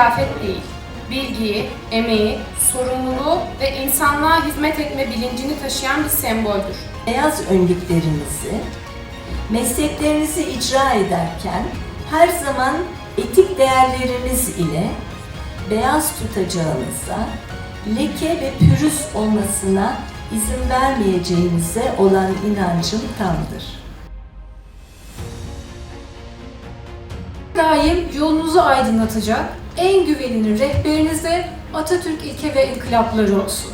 kıyafet değil, bilgiyi, emeği, sorumluluğu ve insanlığa hizmet etme bilincini taşıyan bir semboldür. Beyaz önlüklerinizi mesleklerinizi icra ederken her zaman etik değerleriniz ile beyaz tutacağınıza, leke ve pürüz olmasına izin vermeyeceğinize olan inancım tamdır. Daim yolunuzu aydınlatacak en güvenilir rehberiniz de Atatürk ilke ve inkılapları olsun.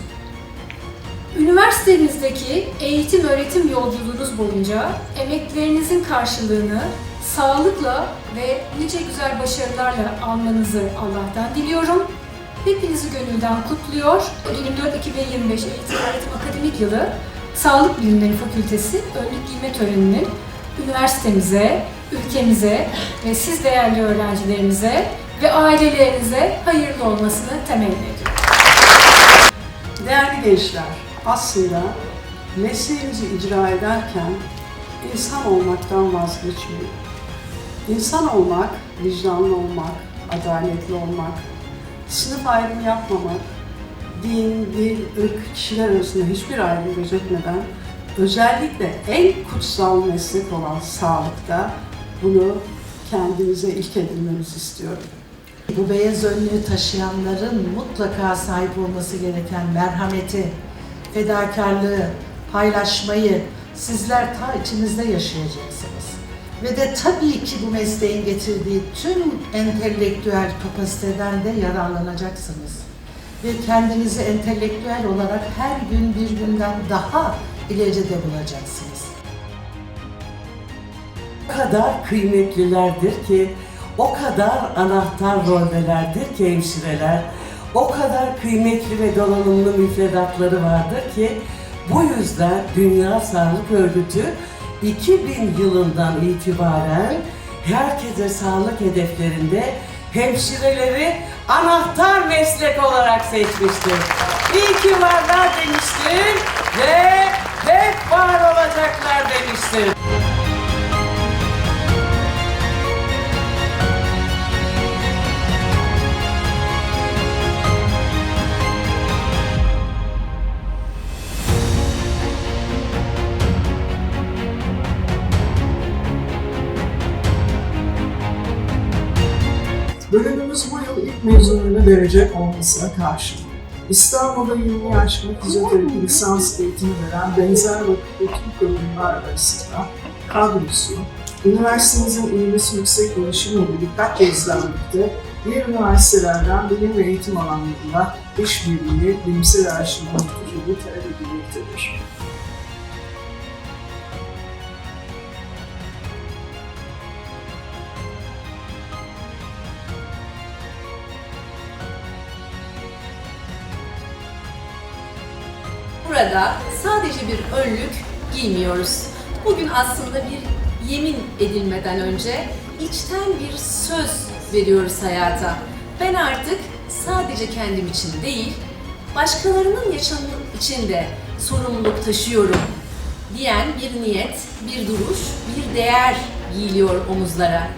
Üniversitenizdeki eğitim öğretim yolculuğunuz boyunca emeklerinizin karşılığını sağlıkla ve nice güzel başarılarla almanızı Allah'tan diliyorum. Hepinizi gönülden kutluyor. 24-2025 Eğitim Öğretim Akademik Yılı Sağlık Bilimleri Fakültesi önlük giyme töreninin üniversitemize, ülkemize ve siz değerli öğrencilerimize ve ailelerinize hayırlı olmasını temenni ediyorum. Değerli gençler, aslında mesleğimizi icra ederken insan olmaktan vazgeçmeyin. İnsan olmak, vicdanlı olmak, adaletli olmak, sınıf ayrımı yapmamak, din, dil, ırk, kişiler arasında hiçbir ayrım gözetmeden özellikle en kutsal meslek olan sağlıkta bunu kendinize ilk edinmenizi istiyorum. Bu beyaz önlüğü taşıyanların mutlaka sahip olması gereken merhameti, fedakarlığı, paylaşmayı sizler ta içinizde yaşayacaksınız. Ve de tabii ki bu mesleğin getirdiği tüm entelektüel kapasiteden de yararlanacaksınız. Ve kendinizi entelektüel olarak her gün bir günden daha ileride bulacaksınız. o kadar kıymetlilerdir ki, o kadar anahtar roldelerdir ki hemşireler, o kadar kıymetli ve donanımlı müfredatları vardır ki, bu yüzden Dünya Sağlık Örgütü 2000 yılından itibaren herkese sağlık hedeflerinde hemşireleri anahtar meslek olarak seçmiştir. İyi ki varlar demiştir ve hep var olacaklar demiştir. Bölümümüz bu yıl ilk mezununu verecek olmasına karşın. İstanbul'da 20 yaşlı fizyoterapi lisans eğitimi veren benzer vakıftaki kurumlar arasında kadrosu, üniversitemizin ilgisi yüksek ulaşımıyla dikkatle izlenmekte, diğer üniversitelerden bilim ve eğitim alanlarında işbirliği, bilimsel araştırma neticeleri talep edilmektedir. Burada sadece bir önlük giymiyoruz. Bugün aslında bir yemin edilmeden önce içten bir söz veriyoruz hayata. Ben artık sadece kendim için değil, başkalarının yaşamı için de sorumluluk taşıyorum diyen bir niyet, bir duruş, bir değer giyiliyor omuzlara.